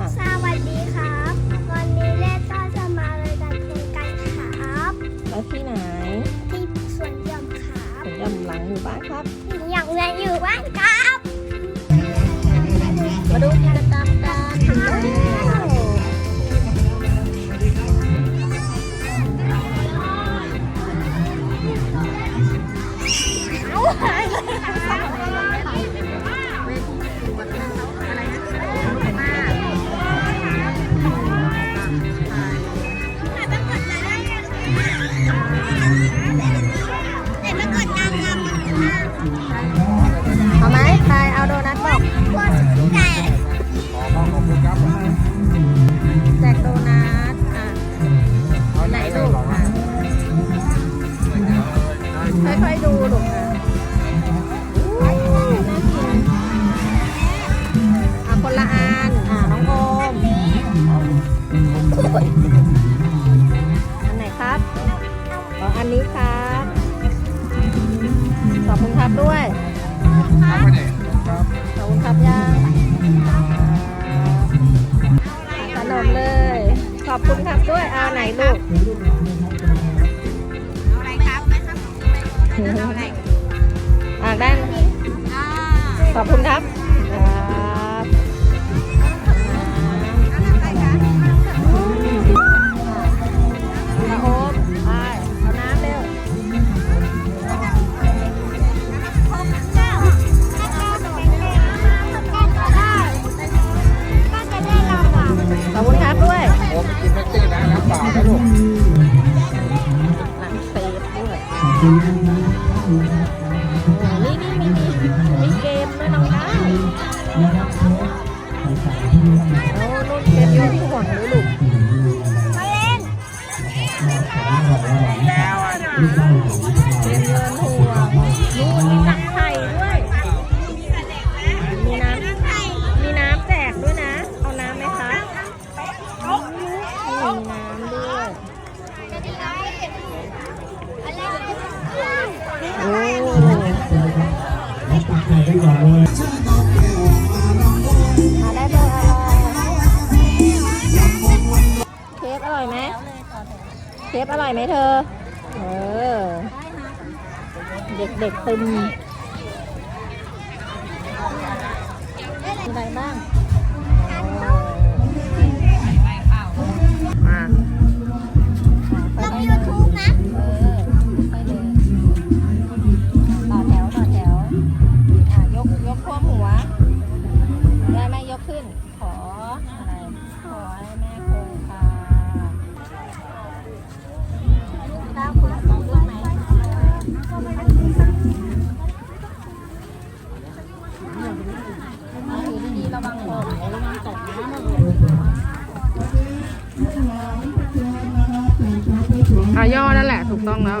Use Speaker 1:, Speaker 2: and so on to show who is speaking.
Speaker 1: อะ
Speaker 2: สวัสดีครับ วันนี้เล่นก็จะมาเลยกันทงกันครับ
Speaker 1: แล้วที่ไหน
Speaker 2: ที่สวนหย่อมครับ
Speaker 1: ผมยำหลังอยู่บ้านครับ
Speaker 2: อย่างเงินอยู่บ้านครับ
Speaker 1: เอาไหมใครเอาโดนัทบอก
Speaker 2: แต่
Speaker 1: แจกโดนัทอะไหนลูกอะค่อยๆดูลูกอะอู้น่ากินอะคนละอันอะน้องโอม ขอบคุณครับด้วยขอบคุณครับยังขนมเลย ขอบคุณครับด้วยเอาไหนลูก
Speaker 2: อะไรครับอะไร
Speaker 1: อ่าได้นขอบคุณครับ นี่
Speaker 3: นี่มี
Speaker 1: มีมีเกมด้วยน้องได้โอ้นู่นเกมโยนห่วงด้วยลูก
Speaker 3: แล้วอะนะ
Speaker 1: เกมโก่อน
Speaker 4: เลย
Speaker 1: มาได้เบอร์อะไรเคฟอร่อยไหมเคฟอร่อยไหมเธอ เออ เด็กๆตึมอะไรบ้าง
Speaker 2: อะ
Speaker 1: ไรขอให้แม่คงคาข้าวคุณขอขึ้นไหมเอาถือดีๆระวังหกระวังตกน้ำนะลูก
Speaker 3: อาย่อนั่นแหละถูกต้องแล้ว